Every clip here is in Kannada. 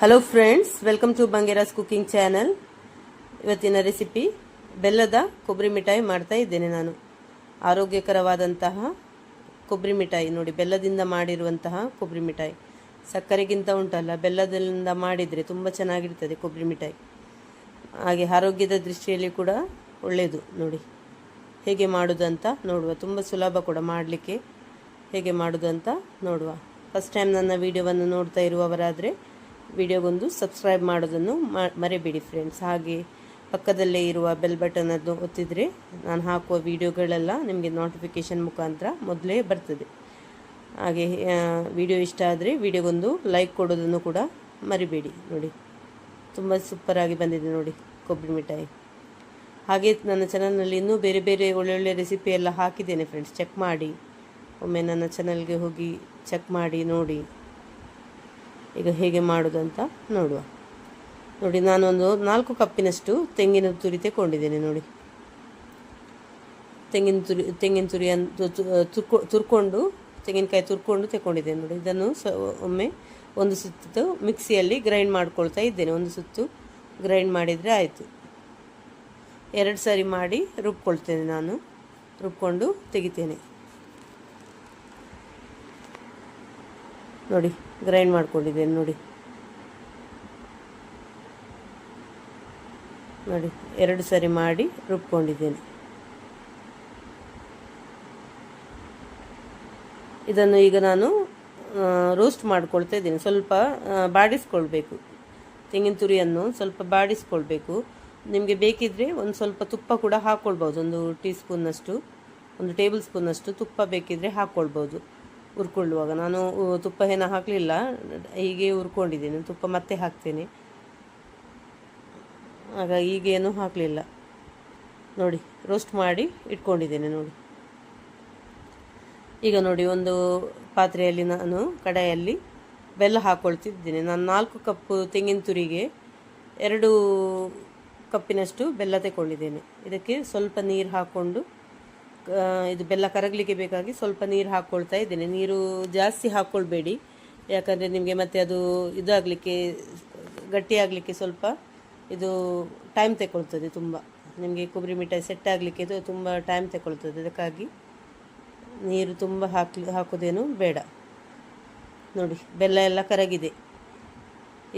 Hello friends welcome to Bangeras cooking channel ಇವತ್ತಿನ ರೆಸಿಪಿ ಬೆಲ್ಲದ ಕೊಬ್ಬರಿ ಮಿಠಾಯಿ ಮಾಡ್ತಾ ಇದ್ದೇನೆ ನಾನು. ಆರೋಗ್ಯಕರವಾದಂತಹ ಕೊಬ್ಬರಿ ಮಿಠಾಯಿ. ನೋಡಿ, ಬೆಲ್ಲದಿಂದ ಮಾಡಿರುವಂತಹ ಕೊಬ್ಬರಿ ಮಿಠಾಯಿ. ಸಕ್ಕರೆಗಿಂತ ಉಂಟಲ್ಲ, ಬೆಲ್ಲದಿಂದ ಮಾಡಿದರೆ ತುಂಬ ಚೆನ್ನಾಗಿರ್ತದೆ ಕೊಬ್ಬರಿ ಮಿಠಾಯಿ. ಹಾಗೆ ಆರೋಗ್ಯದ ದೃಷ್ಟಿಯಲ್ಲಿ ಕೂಡ ಒಳ್ಳೆಯದು ನೋಡಿ, ಹೇಗೆ ಮಾಡೋದಂತ ನೋಡುವ. ತುಂಬ ಸುಲಭ ಕೂಡ ಮಾಡಲಿಕ್ಕೆ ಹೇಗೆ ಮಾಡೋದಂತ ನೋಡುವ. ಫಸ್ಟ್ ಟೈಮ್ ನನ್ನ ವಿಡಿಯೋವನ್ನು ನೋಡ್ತಾ ಇರುವವರಾದರೆ ವಿಡಿಯೋಗೊಂದು ಸಬ್ಸ್ಕ್ರೈಬ್ ಮಾಡೋದನ್ನು ಮರೆಯಬೇಡಿ ಫ್ರೆಂಡ್ಸ್. ಹಾಗೆ ಪಕ್ಕದಲ್ಲೇ ಇರುವ ಬೆಲ್ ಬಟನ್ ಅದು ಒತ್ತಿದರೆ ನಾನು ಹಾಕುವ ವಿಡಿಯೋಗಳೆಲ್ಲ ನಿಮಗೆ ನೋಟಿಫಿಕೇಷನ್ ಮುಖಾಂತರ ಮೊದಲೇ ಬರ್ತದೆ. ಹಾಗೆ ವಿಡಿಯೋ ಇಷ್ಟ ಆದರೆ ವಿಡಿಯೋಗೊಂದು ಲೈಕ್ ಕೊಡೋದನ್ನು ಕೂಡ ಮರಿಬೇಡಿ. ನೋಡಿ, ತುಂಬ ಸೂಪರಾಗಿ ಬಂದಿದೆ ನೋಡಿ ಕೊಬ್ಬರಿ ಮಿಠಾಯಿ. ಹಾಗೆ ನನ್ನ ಚಾನಲ್ನಲ್ಲಿ ಇನ್ನೂ ಬೇರೆ ಬೇರೆ ಒಳ್ಳೊಳ್ಳೆ ರೆಸಿಪಿ ಎಲ್ಲ ಹಾಕಿದ್ದೇನೆ ಫ್ರೆಂಡ್ಸ್ ಚೆಕ್ ಮಾಡಿ, ಒಮ್ಮೆ ನನ್ನ ಚಾನಲ್ಗೆ ಹೋಗಿ ಚೆಕ್ ಮಾಡಿ, ನೋಡಿ. ಈಗ ಹೇಗೆ ಮಾಡೋದು ಅಂತ ನೋಡುವ. ನೋಡಿ, ನಾನೊಂದು ನಾಲ್ಕು ಕಪ್ಪಿನಷ್ಟು ತೆಂಗಿನ ತುರಿ ತಗೊಂಡಿದ್ದೇನೆ ನೋಡಿ. ತೆಂಗಿನ ತುರಿ, ತೆಂಗಿನ ತುರಿಯನ್ನು ತುರ್ಕೊ, ತುರ್ಕೊಂಡು, ತೆಂಗಿನಕಾಯಿ ತುರ್ಕೊಂಡು ತಗೊಂಡಿದ್ದೇನೆ ನೋಡಿ. ಇದನ್ನು ಸ ಒಮ್ಮೆ ಒಂದು ಸುತ್ತು ಮಿಕ್ಸಿಯಲ್ಲಿ ಗ್ರೈಂಡ್ ಮಾಡ್ಕೊಳ್ತಾ ಇದ್ದೇನೆ. ಒಂದು ಸುತ್ತು ಗ್ರೈಂಡ್ ಮಾಡಿದರೆ ಆಯಿತು. ಎರಡು ಸಾರಿ ಮಾಡಿ ರುಬ್ಕೊಳ್ತೇನೆ ನಾನು. ರುಬ್ಕೊಂಡು ತೆಗಿತೇನೆ. ನೋಡಿ ಗ್ರೈಂಡ್ ಮಾಡ್ಕೊಂಡಿದ್ದೇನೆ, ನೋಡಿ. ನೋಡಿ, ಎರಡು ಸರಿ ಮಾಡಿ ರುಬ್ಕೊಂಡಿದ್ದೇನೆ. ಇದನ್ನು ಈಗ ನಾನು ರೋಸ್ಟ್ ಮಾಡ್ಕೊಳ್ತಾ ಇದ್ದೀನಿ. ಸ್ವಲ್ಪ ಬಾಡಿಸ್ಕೊಳ್ಬೇಕು. ತೆಂಗಿನ ತುರಿಯನ್ನು ಸ್ವಲ್ಪ ಬಾಡಿಸ್ಕೊಳ್ಬೇಕು. ನಿಮಗೆ ಬೇಕಿದ್ರೆ ಒಂದು ಸ್ವಲ್ಪ ತುಪ್ಪ ಕೂಡ ಹಾಕ್ಕೊಳ್ಬೋದು ಒಂದು ಟೀ ಸ್ಪೂನ್ನಷ್ಟು ಒಂದು ಟೇಬಲ್ ಸ್ಪೂನಷ್ಟು ತುಪ್ಪ ಬೇಕಿದ್ರೆ ಹಾಕ್ಕೊಳ್ಬೋದು ಹುರ್ಕೊಳ್ಳುವಾಗ. ನಾನು ತುಪ್ಪ ಏನು ಹಾಕಲಿಲ್ಲ. ಹೀಗೆ ಹುರ್ಕೊಂಡಿದ್ದೀನಿ. ತುಪ್ಪ ಮತ್ತೆ ಹಾಕ್ತೇನೆ. ಆಗ ಈಗೇನು ಹಾಕಲಿಲ್ಲ. ನೋಡಿ ರೋಸ್ಟ್ ಮಾಡಿ ಇಟ್ಕೊಂಡಿದ್ದೇನೆ ನೋಡಿ. ಈಗ ನೋಡಿ, ಒಂದು ಪಾತ್ರೆಯಲ್ಲಿ ನಾನು ಕಡಾಯಲ್ಲಿ ಬೆಲ್ಲ ಹಾಕ್ಕೊಳ್ತಿದ್ದೇನೆ ನಾನು ನಾಲ್ಕು ಕಪ್ಪು ತೆಂಗಿನ ತುರಿಗೆ ಎರಡು ಕಪ್ಪಿನಷ್ಟು ಬೆಲ್ಲ ತಗೊಂಡಿದ್ದೇನೆ ಇದಕ್ಕೆ ಸ್ವಲ್ಪ ನೀರು ಹಾಕ್ಕೊಂಡು ಇದು ಬೆಲ್ಲ ಕರಗಲಿಕ್ಕೆ ಬೇಕಾಗಿ ಸ್ವಲ್ಪ ನೀರು ಹಾಕ್ಕೊಳ್ತಾ ಇದ್ದೇನೆ. ನೀರು ಜಾಸ್ತಿ ಹಾಕ್ಕೊಳ್ಬೇಡಿ ಯಾಕಂದರೆ ನಿಮಗೆ ಮತ್ತೆ ಅದು ಇದಾಗಲಿಕ್ಕೆ, ಗಟ್ಟಿಯಾಗಲಿಕ್ಕೆ ಸ್ವಲ್ಪ ಇದು ಟೈಮ್ ತಗೊಳ್ತದೆ ತುಂಬ. ನಿಮಗೆ ಕೊಬ್ಬರಿ ಮಿಠಾಯಿ ಸೆಟ್ ಆಗಲಿಕ್ಕೆ ಇದು ತುಂಬ ಟೈಮ್ ತಗೊಳ್ತದೆ ಅದಕ್ಕಾಗಿ ನೀರು ತುಂಬ ಹಾಕ್ಲಿ, ಹಾಕೋದೇನು ಬೇಡ. ನೋಡಿ, ಬೆಲ್ಲ ಎಲ್ಲ ಕರಗಿದೆ.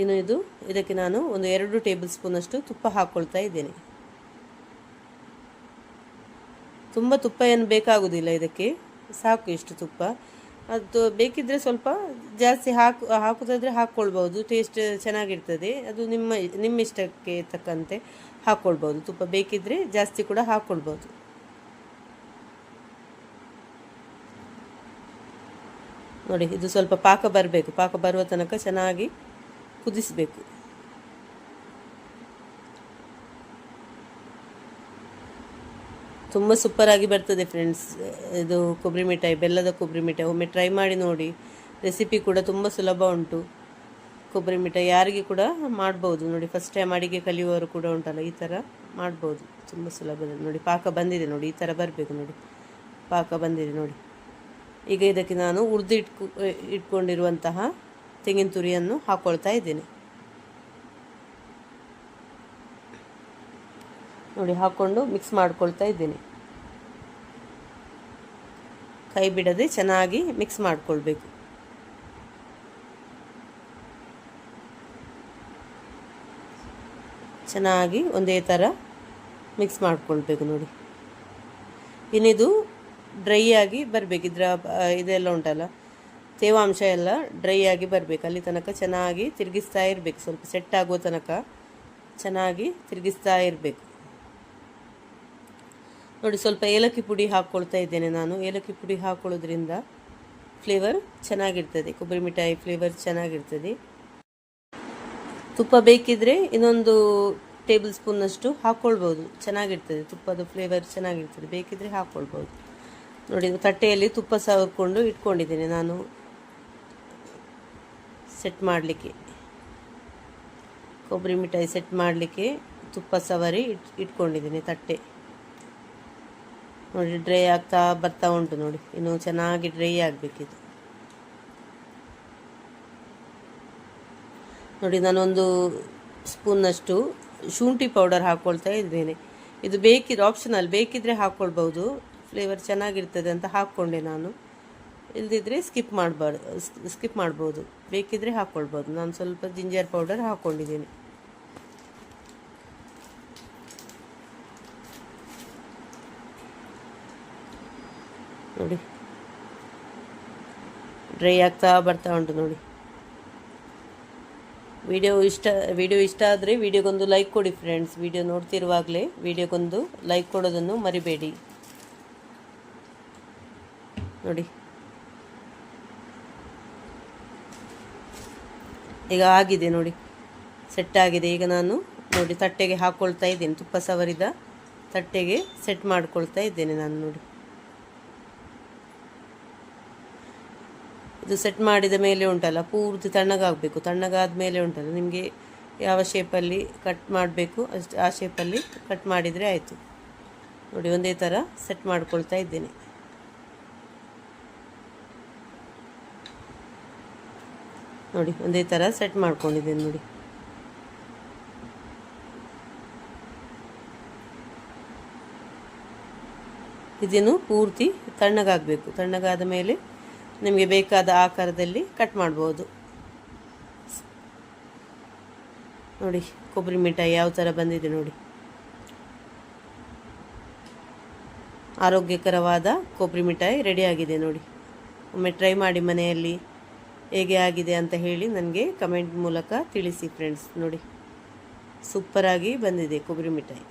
ಇನ್ನು ಇದು, ಇದಕ್ಕೆ ನಾನು ಒಂದು ಎರಡು ಟೇಬಲ್ ಸ್ಪೂನಷ್ಟು ತುಪ್ಪ ಹಾಕ್ಕೊಳ್ತಾ ಇದ್ದೇನೆ. ತುಂಬ ತುಪ್ಪ ಏನು ಬೇಕಾಗೋದಿಲ್ಲ ಇದಕ್ಕೆ. ಸಾಕು ಇಷ್ಟು ತುಪ್ಪ. ಅದು ಬೇಕಿದ್ದರೆ ಸ್ವಲ್ಪ ಜಾಸ್ತಿ ಹಾಕು, ಹಾಕೋದಾದರೆ ಹಾಕ್ಕೊಳ್ಬೋದು ಟೇಸ್ಟ್ ಚೆನ್ನಾಗಿರ್ತದೆ. ಅದು ನಿಮ್ಮ ನಿಮ್ಮ ಇಷ್ಟಕ್ಕೆ ತಕ್ಕಂತೆ ಹಾಕ್ಕೊಳ್ಬೋದು ತುಪ್ಪ ಬೇಕಿದ್ದರೆ ಜಾಸ್ತಿ ಕೂಡ ಹಾಕ್ಕೊಳ್ಬೋದು ನೋಡಿ, ಇದು ಸ್ವಲ್ಪ ಪಾಕ ಬರಬೇಕು. ಪಾಕ ಬರುವ ತನಕ ಚೆನ್ನಾಗಿ ಕುದಿಸಬೇಕು. ತುಂಬ ಸೂಪರಾಗಿ ಬರ್ತದೆ ಫ್ರೆಂಡ್ಸ್ ಇದು ಕೊಬ್ಬರಿ ಮಿಠಾಯಿ, ಬೆಲ್ಲದ ಕೊಬ್ಬರಿ ಮಿಠಾಯಿ. ಒಮ್ಮೆ ಟ್ರೈ ಮಾಡಿ ನೋಡಿ. ರೆಸಿಪಿ ಕೂಡ ತುಂಬ ಸುಲಭ ಉಂಟು. ಕೊಬ್ಬರಿ ಮಿಠಾಯಿ ಯಾರಿಗೆ ಕೂಡ ಮಾಡ್ಬೋದು. ನೋಡಿ ಫಸ್ಟ್ ಟೈಮ್ ಅಡಿಗೆ ಕಲಿಯುವವರು ಕೂಡ ಉಂಟಲ್ಲ, ಈ ಥರ ಮಾಡ್ಬೋದು. ತುಂಬ ಸುಲಭದಲ್ಲಿ ನೋಡಿ, ಪಾಕ ಬಂದಿದೆ ನೋಡಿ, ಈ ಥರ ಬರಬೇಕು ನೋಡಿ. ಪಾಕ ಬಂದಿದೆ ನೋಡಿ. ಈಗ ಇದಕ್ಕೆ ನಾನು ಉರ್ದು ಇಟ್ಕೊ, ಇಟ್ಕೊಂಡಿರುವಂತಹ ತೆಂಗಿನ ತುರಿಯನ್ನು ಹಾಕ್ಕೊಳ್ತಾ ಇದ್ದೇನೆ. ನೋಡಿ ಹಾಕ್ಕೊಂಡು ಮಿಕ್ಸ್ ಮಾಡ್ಕೊಳ್ತಾ ಇದ್ದೀನಿ. ಕೈ ಬಿಡದೆ ಚೆನ್ನಾಗಿ ಮಿಕ್ಸ್ ಮಾಡ್ಕೊಳ್ಬೇಕು. ಚೆನ್ನಾಗಿ ಒಂದೇ ಥರ ಮಿಕ್ಸ್ ಮಾಡ್ಕೊಳ್ಬೇಕು ನೋಡಿ. ಇನ್ನಿದು ಡ್ರೈ ಆಗಿ ಬರಬೇಕು. ಇದರ, ಇದೆಲ್ಲ ಉಂಟಲ್ಲ, ತೇವಾಂಶ ಎಲ್ಲ ಡ್ರೈ ಆಗಿ ಬರಬೇಕು. ಅಲ್ಲಿ ತನಕ ಚೆನ್ನಾಗಿ ತಿರುಗಿಸ್ತಾ ಇರಬೇಕು. ಸ್ವಲ್ಪ ಸೆಟ್ ಆಗೋ ತನಕ ಚೆನ್ನಾಗಿ ತಿರುಗಿಸ್ತಾ ಇರಬೇಕು. ನೋಡಿ, ಸ್ವಲ್ಪ ಏಲಕ್ಕಿ ಪುಡಿ ಹಾಕ್ಕೊಳ್ತಾ ಇದ್ದೇನೆ ನಾನು. ಏಲಕ್ಕಿ ಪುಡಿ ಹಾಕ್ಕೊಳ್ಳೋದ್ರಿಂದ ಫ್ಲೇವರ್ ಚೆನ್ನಾಗಿರ್ತದೆ. ಕೊಬ್ಬರಿ ಮಿಠಾಯಿ ಫ್ಲೇವರ್ ಚೆನ್ನಾಗಿರ್ತದೆ. ತುಪ್ಪ ಬೇಕಿದ್ರೆ ಇನ್ನೊಂದು ಟೇಬಲ್ ಸ್ಪೂನ್ನಷ್ಟು ಹಾಕ್ಕೊಳ್ಬೋದು ಚೆನ್ನಾಗಿರ್ತದೆ. ತುಪ್ಪದ ಫ್ಲೇವರ್ ಚೆನ್ನಾಗಿರ್ತದೆ. ಬೇಕಿದ್ರೆ ಹಾಕ್ಕೊಳ್ಬೋದು ನೋಡಿ, ತಟ್ಟೆಯಲ್ಲಿ ತುಪ್ಪ ಸವರ್ಕೊಂಡು ಇಟ್ಕೊಂಡಿದ್ದೇನೆ ನಾನು. ಸೆಟ್ ಮಾಡಲಿಕ್ಕೆ. ಕೊಬ್ಬರಿ ಮಿಠಾಯಿ ಸೆಟ್ ಮಾಡಲಿಕ್ಕೆ ತುಪ್ಪ ಸವರಿ ಇಟ್, ಇಟ್ಕೊಂಡಿದ್ದೀನಿ ತಟ್ಟೆ. ನೋಡಿ ಡ್ರೈ ಆಗ್ತಾ ಬರ್ತಾ ಉಂಟು ನೋಡಿ. ಇನ್ನು ಚೆನ್ನಾಗಿ ಡ್ರೈ ಆಗಬೇಕಿದು. ನೋಡಿ, ನಾನೊಂದು ಸ್ಪೂನ್ನಷ್ಟು ಶುಂಠಿ ಪೌಡರ್ ಹಾಕ್ಕೊಳ್ತಾ ಇದ್ದೇನೆ. ಇದು ಬೇಕಿದ್ರೆ ಆಪ್ಷನಲ್ ಬೇಕಿದ್ರೆ ಹಾಕ್ಕೊಳ್ಬೋದು ಫ್ಲೇವರ್ ಚೆನ್ನಾಗಿರ್ತದೆ ಅಂತ ಹಾಕ್ಕೊಂಡೆ ನಾನು. ಇಲ್ದಿದ್ರೆ ಸ್ಕಿಪ್ ಮಾಡಬಾರ್ದು ಸ್ಕಿಪ್ ಮಾಡ್ಬೋದು. ಬೇಕಿದ್ರೆ ಹಾಕ್ಕೊಳ್ಬೋದು ನಾನು ಸ್ವಲ್ಪ ಜಿಂಜರ್ ಪೌಡರ್ ಹಾಕ್ಕೊಂಡಿದ್ದೀನಿ ನೋಡಿ. ಡ್ರೈ ಆಗ್ತಾ ಬರ್ತಾ ಉಂಟು ನೋಡಿ. ವಿಡಿಯೋ ಇಷ್ಟ ವಿಡಿಯೋ ಇಷ್ಟ ಆದರೆ ವಿಡಿಯೋಗೊಂದು ಲೈಕ್ ಕೊಡಿ ಫ್ರೆಂಡ್ಸ್ ವಿಡಿಯೋ ನೋಡ್ತಿರುವಾಗಲೇ ವಿಡಿಯೋಗೊಂದು ಲೈಕ್ ಕೊಡೋದನ್ನು ಮರಿಬೇಡಿ. ನೋಡಿ. ಈಗ ಆಗಿದೆ ನೋಡಿ. ಸೆಟ್ ಆಗಿದೆ. ಈಗ ನಾನು ನೋಡಿ ತಟ್ಟೆಗೆ ಹಾಕ್ಕೊಳ್ತಾ ಇದ್ದೇನೆ. ತುಪ್ಪ ಸವರಿದ ತಟ್ಟೆಗೆ ಸೆಟ್ ಮಾಡ್ಕೊಳ್ತಾ ಇದ್ದೇನೆ ನಾನು ನೋಡಿ. ಇದು ಸೆಟ್ ಮಾಡಿದ ಮೇಲೆ ಉಂಟಲ್ಲ, ಪೂರ್ತಿ ತಣ್ಣಗಾಗಬೇಕು. ತಣ್ಣಗಾದ ಮೇಲೆ ಉಂಟಲ್ಲ, ನಿಮಗೆ ಯಾವ ಶೇಪಲ್ಲಿ ಕಟ್ ಮಾಡಬೇಕು, ಅಷ್ಟು ಆ ಶೇಪಲ್ಲಿ ಕಟ್ ಮಾಡಿದರೆ ಆಯಿತು. ನೋಡಿ, ಒಂದೇ ಥರ ಸೆಟ್ ಮಾಡ್ಕೊಳ್ತಾ ಇದ್ದೇನೆ. ನೋಡಿ, ಒಂದೇ ಥರ ಸೆಟ್ ಮಾಡ್ಕೊಂಡಿದ್ದೇನೆ ನೋಡಿ. ಇದೇನು ಪೂರ್ತಿ ತಣ್ಣಗಾಗಬೇಕು. ತಣ್ಣಗಾದ ಮೇಲೆ ನಿಮಗೆ ಬೇಕಾದ ಆಕಾರದಲ್ಲಿ ಕಟ್ ಮಾಡ್ಬೋದು. ನೋಡಿ, ಕೊಬ್ಬರಿ ಮಿಠಾಯಿ ಯಾವ ಥರ ಬಂದಿದೆ ನೋಡಿ. ಆರೋಗ್ಯಕರವಾದ ಕೊಬ್ಬರಿ ಮಿಠಾಯಿ ರೆಡಿಯಾಗಿದೆ ನೋಡಿ. ಒಮ್ಮೆ ಟ್ರೈ ಮಾಡಿ ಮನೆಯಲ್ಲಿ ಹೇಗೆ ಆಗಿದೆ ಅಂತ ಹೇಳಿ ನನಗೆ ಕಮೆಂಟ್ ಮೂಲಕ ತಿಳಿಸಿ ಫ್ರೆಂಡ್ಸ್ ನೋಡಿ. ಸೂಪರಾಗಿ ಬಂದಿದೆ ಕೊಬ್ಬರಿ ಮಿಠಾಯಿ.